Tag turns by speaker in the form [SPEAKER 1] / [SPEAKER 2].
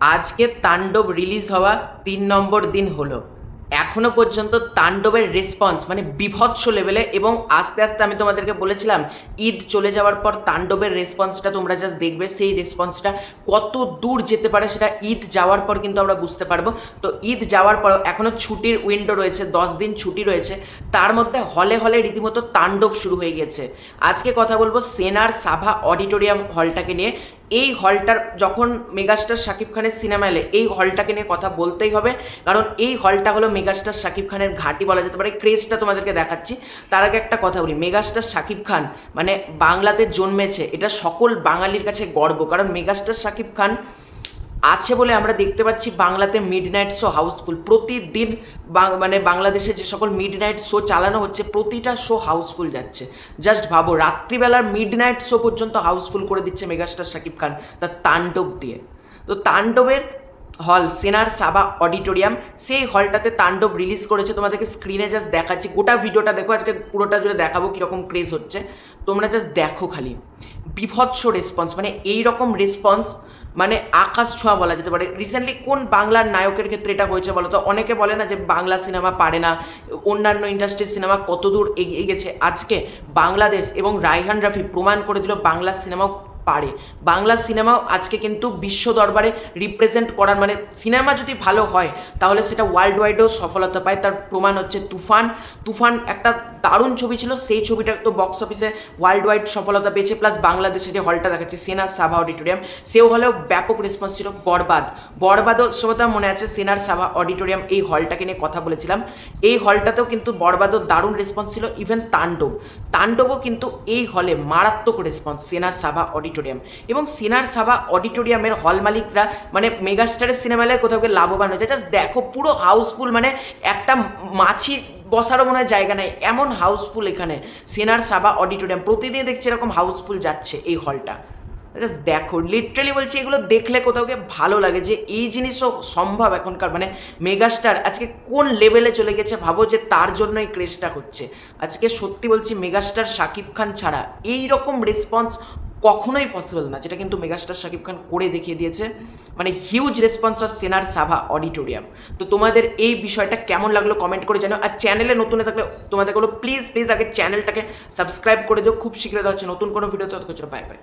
[SPEAKER 1] আজকে তাণ্ডব রিলিজ হওয়া তিন নম্বর দিন হলো। এখনও পর্যন্ত তাণ্ডবের রেসপন্স মানে বিভৎস লেভেলে এবং আস্তে আস্তে আমি তোমাদেরকে বলেছিলাম, ঈদ চলে যাওয়ার পর তাণ্ডবের রেসপন্সটা তোমরা জাস্ট দেখবে, সেই রেসপন্সটা কত দূর যেতে পারে সেটা ঈদ যাওয়ার পর কিন্তু আমরা বুঝতে পারব। তো ঈদ যাওয়ার পর এখনও ছুটির উইন্ডো রয়েছে, দশ দিন ছুটি রয়েছে, তার মধ্যে হলে হলে রীতিমতো তাণ্ডব শুরু হয়ে গেছে। আজকে কথা বলব সেনার সাভা অডিটোরিয়াম হলটাকে নিয়ে। এই হলটার যখন মেগাস্টার শাকিব খানের সিনেমা এলে, এই হলটাকে নিয়ে কথা বলতেই হবে, কারণ এই হলটা হলো মেগাস্টার শাকিব খানের ঘাঁটি বলা যেতে পারে ক্রেজটা তোমাদেরকে দেখাচ্ছি। তার আগে একটা কথা বলি মেগাস্টার শাকিব খান মানে বাংলাতে জন্মেছে, এটা সকল বাঙালির কাছে গর্ব, কারণ মেগাস্টার শাকিব খান আছে বলে আমরা দেখতে পাচ্ছি বাংলাতে মিড নাইট শো হাউসফুল প্রতিদিন মানে বাংলাদেশে যে সকল মিড নাইট শো চালানো হচ্ছে, প্রতিটা শো হাউসফুল যাচ্ছে। জাস্ট ভাবো, রাত্রিবেলার মিড নাইট শো পর্যন্ত হাউসফুল করে দিচ্ছে মেগাস্টার শাকিব খান তার তাণ্ডব দিয়ে। তো তাণ্ডবের হল, সেনার সাবা অডিটোরিয়াম, সেই হলটাতে তাণ্ডব রিলিজ করেছে। তোমাদেরকে স্ক্রিনে জাস্ট দেখাচ্ছি। গোটা ভিডিওটা দেখো, আজকে পুরোটা জুড়ে দেখাবো কীরকম ক্রেজ হচ্ছে। তোমরা জাস্ট দেখো খালি। বিভৎস রেসপন্স মানে এই রকম রেসপন্স মানে আকাশ ছোঁয়া বলা যেতে পারে। রিসেন্টলি কোন বাংলার নায়কের ক্ষেত্রে এটা হয়েছে বলো তো? অনেকে বলে না যে বাংলা সিনেমা পারে না। অন্যান্য ইন্ডাস্ট্রির সিনেমা কতদূর এগিয়ে গেছে? আজকে বাংলাদেশ এবং রাইহান রাফি প্রমাণ করে দিল বাংলা সিনেমাও পারে। বাংলা সিনেমাও আজকে কিন্তু বিশ্ব দরবারে রিপ্রেজেন্ট করার মানে সিনেমা যদি ভালো হয়, তাহলে সেটা ওয়ার্ল্ড ওয়াইডেও সফলতা পায়। তার প্রমাণ হচ্ছে তুফান। তুফান একটা দারুণ ছবি ছিল, সেই ছবিটা তো বক্স অফিসে ওয়ার্ল্ড ওয়াইড সফলতা পেয়েছে প্লাস বাংলাদেশে যে হলটা দেখাচ্ছে সেনার সাভা অডিটোরিয়াম সেও হলেও ব্যাপক রেসপন্স ছিল বরবাদ। বরবাদও শ্রোতা মনে আছে, সেনার সাভা অডিটোরিয়াম এই হলটাকে নিয়ে কথা বলেছিলাম। এই হলটাতেও কিন্তু বরবাদও দারুণ রেসপন্স ছিল ইভেন তাণ্ডব। তাণ্ডবও কিন্তু এই হলে মারাত্মক রেসপন্স সেনার সাভা অডিটোরিয়াম এবং সেনার সাবা অডিটোরিয়ামের হল মালিকরা মানে মেগাস্টারের সিনেমালে কোথাও গিয়ে লাভবান হয়েছে। জাস্ট দেখো, পুরো হাউসফুল মানে একটা মাছি বসারও মনে হয় জায়গা নেই। এমন হাউসফুল এখানে, সেনার সাবা অডিটোরিয়াম। প্রতিদিন দেখছি এরকম হাউসফুল যাচ্ছে এই হলটা। জাস্ট দেখো লিটারালি বলছি, এগুলো দেখলে কোথাও গিয়ে ভালো লাগে যে এই জিনিসও সম্ভব এখনকার মানে মেগাস্টার আজকে কোন লেভেলে চলে গেছে ভাবো যে তার জন্য এই ক্রেজটা হচ্ছে। আজকে সত্যি বলছি, মেগাস্টার শাকিব খান ছাড়া এই রকম রেসপন্স কখনোই পসিবল না, যেটা কিন্তু মেগাস্টার শাকিব খান করে দেখিয়ে দিয়েছে। মানে হিউজ রেসপন্স অফ সেনার সাভা অডিটোরিয়াম তো তোমাদের এই বিষয়টা কেমন লাগল কমেন্ট করে জানো আর চ্যানেলে নতুন থাকলে তোমাদের বলো প্লিজ প্লিজ আগে চ্যানেলটাকে সাবস্ক্রাইব করে দিও। খুব শীঘ্রই হচ্ছে নতুন কোনো ভিডিও তো বাই বাই